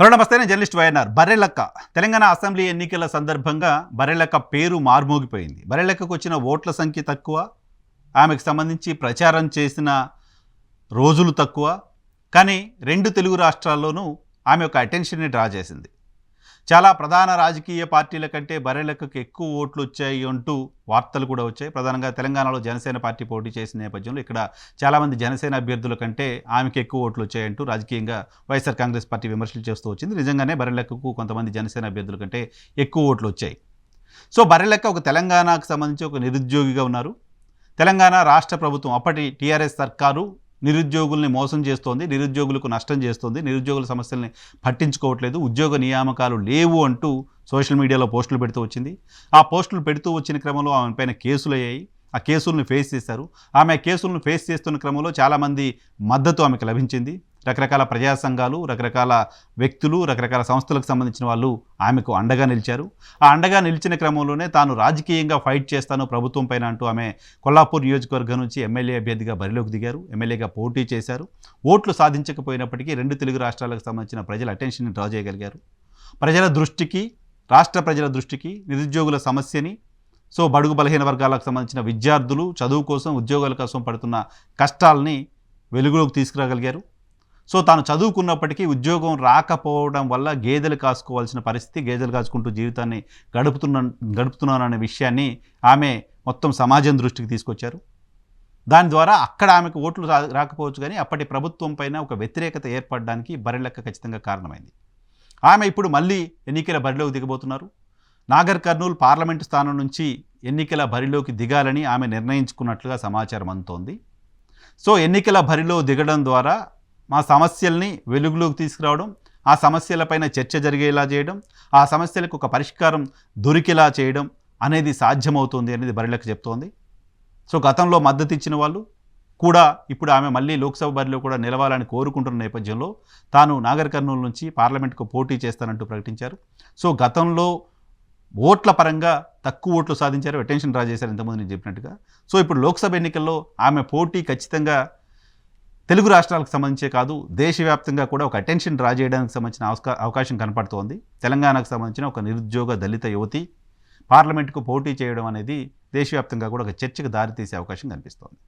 Hello నమస్తే నేను journalist YNR. Barrelakka. Telangana assembly ఎన్నికల సందర్భంగా బర్రెలక్క పేరు మార్మోగిపోయింది. బర్రెలక్కకు వచ్చిన ఓట్ల సంఖ్య తక్కువ ఆమెకు సంబంధించి ప్రచారం చేసిన రోజులు తక్కువ. కానీ రెండు తెలుగు రాష్ట్రాల్లోనూ ఆమె ఒక అటెన్షన్ని డ్రా చేసింది. చాలా ప్రధాన రాజకీయ పార్టీల కంటే బర్రెలక్కకు ఎక్కువ ఓట్లు వచ్చాయి అంటూ వార్తలు కూడా వచ్చాయి. ప్రధానంగా తెలంగాణలో జనసేన పార్టీ పోటీ చేసిన నేపథ్యంలో ఇక్కడ చాలామంది జనసేన అభ్యర్థుల కంటే ఆమెకి ఎక్కువ ఓట్లు వచ్చాయంటూ రాజకీయంగా వైఎస్ఆర్ కాంగ్రెస్ పార్టీ విమర్శలు చేస్తూ వచ్చింది. నిజంగానే బరెలకు కొంతమంది జనసేన అభ్యర్థుల కంటే ఎక్కువ ఓట్లు వచ్చాయి. సో బర్రెలెక్క ఒక తెలంగాణకు సంబంధించి ఒక నిరుద్యోగిగా ఉన్నారు. తెలంగాణ రాష్ట్ర ప్రభుత్వం అప్పటి టీఆర్ఎస్ సర్కారు నిరుద్యోగుల్ని మోసం చేస్తోంది నిరుద్యోగులకు నష్టం చేస్తోంది నిరుద్యోగుల సమస్యల్ని పట్టించుకోవట్లేదు ఉద్యోగ నియామకాలు లేవు అంటూ సోషల్ మీడియాలో పోస్టులు పెడుతూ వచ్చింది. ఆ పోస్టులు పెడుతూ వచ్చిన క్రమంలో ఆమె పైన కేసులు అయ్యాయి. ఆ కేసులను ఫేస్ చేశారు. ఆమె ఆ కేసులను ఫేస్ చేస్తున్న క్రమంలో చాలామంది మద్దతు ఆమెకు లభించింది. రకరకాల ప్రజా సంఘాలు రకరకాల వ్యక్తులు రకరకాల సంస్థలకు సంబంధించిన వాళ్ళు ఆమెకు అండగా నిలిచారు. ఆ అండగా నిలిచిన క్రమంలోనే తాను రాజకీయంగా ఫైట్ చేస్తాను ప్రభుత్వం పైన అంటూ ఆమె కొల్లాపూర్ నియోజకవర్గం నుంచి ఎమ్మెల్యే అభ్యర్థిగా బరిలోకి దిగారు. ఎమ్మెల్యేగా పోటీ చేశారు. ఓట్లు సాధించకపోయినప్పటికీ రెండు తెలుగు రాష్ట్రాలకు సంబంధించిన ప్రజల అటెన్షన్ని డ్రా చేయగలిగారు. ప్రజల దృష్టికి రాష్ట్ర ప్రజల దృష్టికి నిరుద్యోగుల సమస్యని సో బడుగు బలహీన వర్గాలకు సంబంధించిన విద్యార్థులు చదువు కోసం ఉద్యోగాల కోసం పడుతున్న కష్టాలని వెలుగులోకి తీసుకురాగలిగారు. సో తాను చదువుకున్నప్పటికీ ఉద్యోగం రాకపోవడం వల్ల గేదెలు కాసుకోవాల్సిన పరిస్థితి గేదెలు కాచుకుంటూ జీవితాన్ని గడుపుతున్న గడుపుతున్నాననే విషయాన్ని ఆమె మొత్తం సమాజం దృష్టికి తీసుకొచ్చారు. దాని ద్వారా అక్కడ ఆమెకు ఓట్లు రా- రాకపోవచ్చు కానీ అప్పటి ప్రభుత్వం పైన ఒక వ్యతిరేకత ఏర్పడడానికి బరిలెక్క ఖచ్చితంగా కారణమైంది. ఆమె ఇప్పుడు మళ్ళీ ఎన్నికల బరిలోకి దిగబోతున్నారు. నాగర్ కర్నూలు పార్లమెంటు స్థానం నుంచి ఎన్నికల బరిలోకి దిగాలని ఆమె నిర్ణయించుకున్నట్లుగా సమాచారం అందుతోంది. సో ఎన్నికల బరిలో దిగడం ద్వారా మా సమస్యల్ని వెలుగులోకి తీసుకురావడం ఆ సమస్యలపైన చర్చ జరిగేలా చేయడం ఆ సమస్యలకు ఒక పరిష్కారం దొరికేలా చేయడం అనేది సాధ్యమవుతుంది అనేది బరిలకు చెప్తోంది. సో గతంలో మద్దతు ఇచ్చిన వాళ్ళు కూడా ఇప్పుడు ఆమె మళ్ళీ లోక్సభ బరిలో కూడా నిలవాలని కోరుకుంటున్న నేపథ్యంలో తాను నాగర్ కర్నూలు నుంచి పార్లమెంట్కు పోటీ చేస్తానంటూ ప్రకటించారు. సో గతంలో ఓట్ల పరంగా తక్కువ ఓట్లు సాధించారు అటెన్షన్ డ్రా చేశారు ఇంతకుముందు నేను చెప్పినట్టుగా. సో ఇప్పుడు లోక్సభ ఎన్నికల్లో ఆమె పోటీ ఖచ్చితంగా తెలుగు రాష్ట్రాలకు సంబంధించే కాదు దేశవ్యాప్తంగా కూడా ఒక అటెన్షన్ డ్రా చేయడానికి సంబంధించిన అవకా- అవకాశం కనపడుతోంది. తెలంగాణకు సంబంధించిన ఒక నిరుద్యోగ దళిత యువతి పార్లమెంటుకు పోటీ చేయడం అనేది దేశవ్యాప్తంగా కూడా ఒక చర్చకు దారితీసే అవకాశం కనిపిస్తోంది.